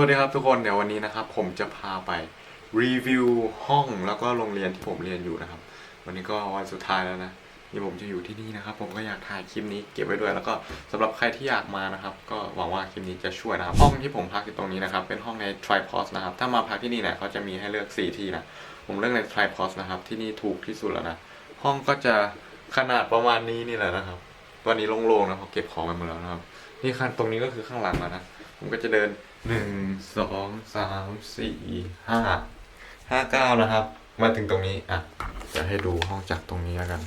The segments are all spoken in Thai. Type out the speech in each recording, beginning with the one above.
วัสดีครับทุกคนเดี๋ยววันนี้นะครับ ผมจะพาไปรีวิวห้องแล้วก็โรงเรียนที่ผมเรียนอยู่นะครับ วันนี้ก็วันสุดท้ายแล้วนะที่ผมจะอยู่ที่นี่นะครับ ผมก็อยากถ่ายคลิปนี้เก็บไว้ด้วย แล้วก็สำหรับใครที่อยากมานะครับ ก็หวังว่าคลิปนี้จะช่วยนะครับ ห้องที่ผมพักอยู่ตรงนี้นะครับ เป็นห้องใน Tripos นะครับ ถ้ามาพักที่นี่เนี่ยเขาจะมีให้เลือก 4 ที่นะผมเลือกใน Tripos นะครับ ที่นี่ถูกที่สุดแล้วนะห้องก็จะขนาดประมาณนี้นี่แหละนะครับตอนนี้โล่งๆนะเพราะเก็บของไปหมดแล้วนะครับนี่คันตรงนี้ก็คือข้างหลังแล้วนะผมก็จะเดิน หนึ่งสองสามสี่ห้าห้าเก้านะครับ มาถึงตรงนี้อะจะให้ดูห้องจากตรงนี้แล้วกัน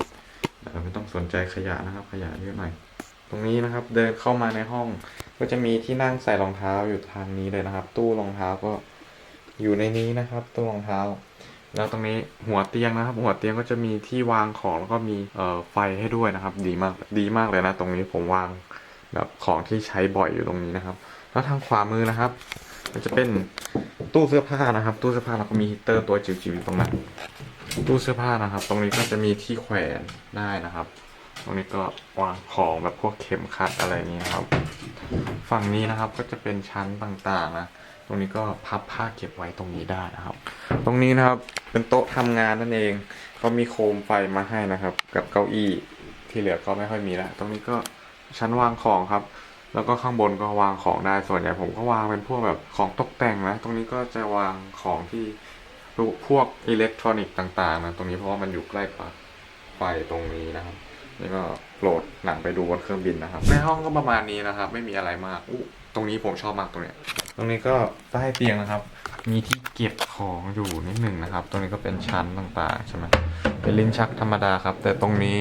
แต่ไม่ต้องสนใจขยะนะครับ ขยะเยอะหน่อย ตรงนี้นะครับ เดินเข้ามาในห้อง ก็จะมีที่นั่งใส่รองเท้าอยู่ทางนี้เลยนะครับ ตู้รองเท้าก็อยู่ในนี้นะครับ ตู้รองเท้า แล้วตรงนี้หัวเตียงนะครับ หัวเตียงก็จะมีที่วางของแล้วก็มีเอ่อไฟให้ด้วยนะครับ ดีมากดีมากเลยนะ ตรงนี้ผมวางแบบของที่ใช้บ่อยอยู่ตรงนี้นะครับ แล้วทางขวามือนะครับ มันจะเป็นตู้เสื้อผ้านะครับ ตู้เสื้อผ้าแล้วก็มีฮีตเตอร์ตัวจิ๋วๆตรงนั้นตู้เสื้อผ้านะครับ ตรงนี้ก็จะมีที่แขวนได้นะครับ ตรงนี้ก็วางของแบบพวกเข็มขัดอะไรนี้ครับ ฝั่งนี้นะครับก็จะเป็นชั้นต่างๆนะตรงนี้ก็พับผ้าเก็บไว้ตรงนี้ได้นะครับ ตรงนี้นะครับเป็นโต๊ะทำงานนั่นเอง ก็มีโคมไฟมาให้นะครับ กับเก้าอี้ที่เหลือก็ไม่ค่อยมีแล้วตรงนี้ก็ชั้นวางของครับ แล้วก็ข้างบนก็วางของได้ส่วนใหญ่ผมก็วางเป็นพวกแบบของตกแต่งนะ ตรงนี้ก็จะวางของที่พวกอิเล็กทรอนิกส์ต่างๆนะตรงนี้เพราะว่ามันอยู่ใกล้ปลั๊กไฟตรงนี้นะครับนี่ก็โหลดหนังไปดูบนเครื่องบินนะครับ ในห้องก็ประมาณนี้นะครับ ไม่มีอะไรมากอู้ตรงนี้ผมชอบมากตรงเนี้ยตรงนี้ก็ใต้เตียงนะครับ มีที่เก็บของอยู่นิดหนึ่งนะครับ ตรงนี้ก็เป็นชั้นต่างๆใช่ไหมเป็นลิ้นชักธรรมดาครับ แต่ตรงนี้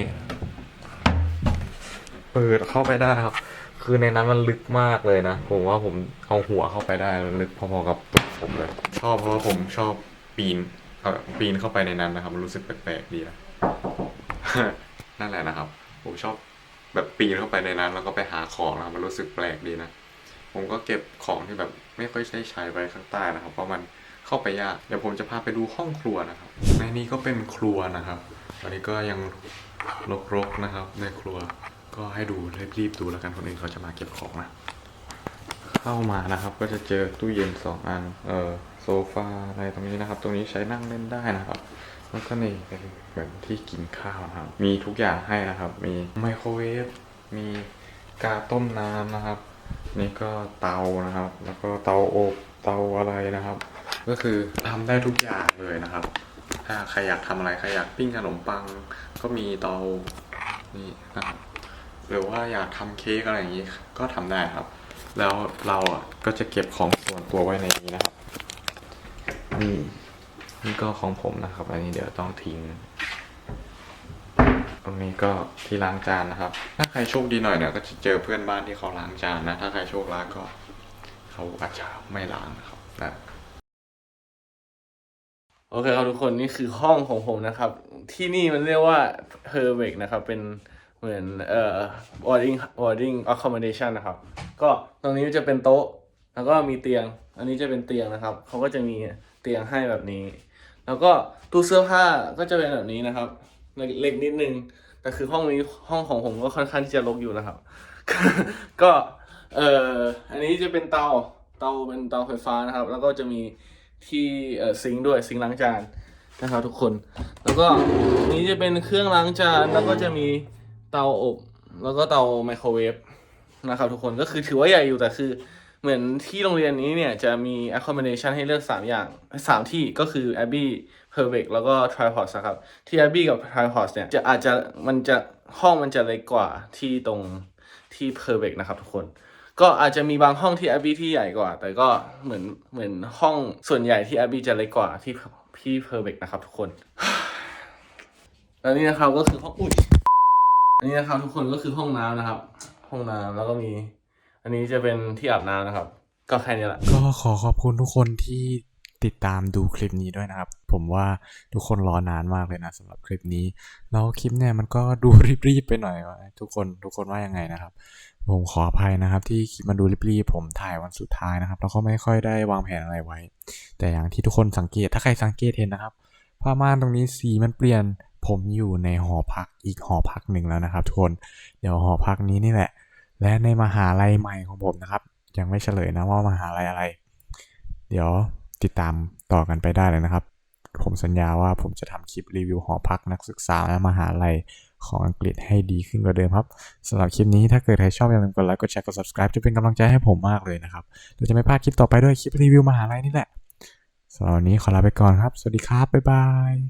เปิดเข้าไปได้ครับ คือในนั้นมันลึกมากเลยนะ ผมว่าผมเอาหัวเข้าไปได้ลึกพอๆกับตัวผมเลย ชอบเพราะว่าผมชอบปีนเอาปีนเข้าไปในนั้นนะครับ มันรู้สึกแปลกๆดีนะ นั่นแหละนะครับ ผมชอบแบบปีนเข้าไปในนั้นแล้วก็ไปหาของนะครับมันรู้สึกแปลกดีนะ ผมก็เก็บของที่แบบไม่ค่อยใช้ใช้ไว้ข้างใต้นะครับ เพราะมันเข้าไปยาก เดี๋ยวผมจะพาไปดูห้องครัวนะครับ ในนี้ก็เป็นครัวนะครับอันนี้ก็ยังรกๆนะครับ ในครัว ก็ให้ดูรีบๆดูแล้วกันคนอื่นเขาจะมาเก็บของนะเข้ามานะครับ ก็จะเจอตู้เย็นสองอัน เออโซฟาอะไรตรงนี้นะครับ ตรงนี้ใช้นั่งเล่นได้นะครับแล้วก็นี่เป็นเหมือนที่กินข้าวนะครับ มีทุกอย่างให้นะครับ มีไมโครเวฟมีกาต้มน้ำนะครับ นี่ก็เตานะครับ แล้วก็เตาอบเตาอะไรนะครับ ก็คือทำได้ทุกอย่างเลยนะครับ ถ้าใครอยากทำอะไรใครอยากปิ้งขนมปัง ก็มีเตานี่นะครับ หรือว่าอยากทำเค้กอะไรอย่างนี้ก็ทำได้ครับ แล้วเราอะก็จะเก็บของส่วนตัวไว้ในนี้นะครับนี่นี่ก็ของผมนะครับ อันนี้เดี๋ยวต้องทิ้งตรงนี้ก็ที่ล้างจานนะครับ ถ้าใครโชคดีหน่อยเนี่ยก็จะเจอเพื่อนบ้านที่เขาล้างจานนะ ถ้าใครโชคร้ายก็เขาอาจจะไม่ล้างนะครับนะโอเคครับทุกคนนี่คือห้องของผมนะครับ ที่นี่มันเรียกว่า p e r v e c นะครับ เป็น เหมือนเอ่อ boarding boarding accommodation นะครับ ก็ตรงนี้จะเป็นโต๊ะ แล้วก็มีเตียง อันนี้จะเป็นเตียงนะครับ เขาก็จะมีเตียงให้แบบนี้ แล้วก็ตู้เสื้อผ้าก็จะเป็นแบบนี้นะครับ เล็กนิดนึง แต่คือห้องนี้ห้องของผมก็ค่อนข้างที่จะรกอยู่นะครับ ก็เอ่ออันนี้จะเป็นเตา เตาเป็นเตาไฟฟ้านะครับ แล้วก็จะมีที่เอ่อซิงค์ด้วยซิงค์ล้างจานนะครับทุกคน แล้วก็นี้จะเป็นเครื่องล้างจาน แล้วก็จะมี เตาอบ แล้วก็เตาไมโครเวฟนะครับทุกคนก็คือถือว่าใหญ่อยู่แต่คือเหมือนที่โรงเรียนนี้เนี่ยจะมี accommodation ให้เลือก 3 อย่าง 3 ที่ก็คือ Abbey p e r v e c แล้วก็ Tripod นะครับ ที่ Abbey กับ Tripod เนี่ยจะอาจจะมันจะห้องมันจะเล็กกว่าที่ตรงที่ p e r v e c นะครับทุกคน ก็อาจจะมีบางห้องที่ Abbey ที่ใหญ่กว่า แต่ก็เหมือนเหมือนห้องส่วนใหญ่ที่ Abbey จะเล็กกว่าที่ที่ p e r v e c นะครับทุกคน แล้วนี่นะครับก็คือห้องอุ้ย อันนี้นะครับทุกคนก็คือห้องน้ำนะครับ ห้องน้ำแล้วก็มี อันนี้จะเป็นที่อาบน้ำนะครับ ก็แค่นี้แหละ ก็ขอขอบคุณทุกคนที่ติดตามดูคลิปนี้ด้วยนะครับ ผมว่าทุกคนรอนานมากเลยนะสำหรับคลิปนี้ แล้วคลิปเนี่ยมันก็ดูรีบๆไปหน่อยวะทุกคนทุกคนว่ายังไงนะครับ ผมขออภัยนะครับ ที่คลิปมันดูรีบๆผมถ่ายวันสุดท้ายนะครับ แล้วก็ไม่ค่อยได้วางแผนอะไรไว้ แต่อย่างที่ทุกคนสังเกตถ้าใครสังเกตเห็นนะครับผ้าม่านตรงนี้สีมันเปลี่ยน ผมอยู่ในหอพักอีกหอพักหนึ่งแล้วนะครับทุกคน เดี๋ยวหอพักนี้นี่แหละ และในมหาลัยใหม่ของผมนะครับ ยังไม่เฉลยนะว่ามหาลัยอะไร เดี๋ยวติดตามต่อกันไปได้เลยนะครับ ผมสัญญาว่าผมจะทำคลิปรีวิวหอพักนักศึกษาและมหาลัยของอังกฤษให้ดีขึ้นกว่าเดิมครับสำหรับคลิปนี้ถ้าเกิดใครชอบอย่าลืมกดไลค์กดแชร์กด subscribe จะเป็นกำลังใจให้ผมมากเลยนะครับเราจะไม่พลาดคลิปต่อไปด้วยคลิปรีวิวมหาลัยนี่แหละสำหรับวันนี้ขอลาไปก่อนครับ สวัสดีครับ บ๊ายบาย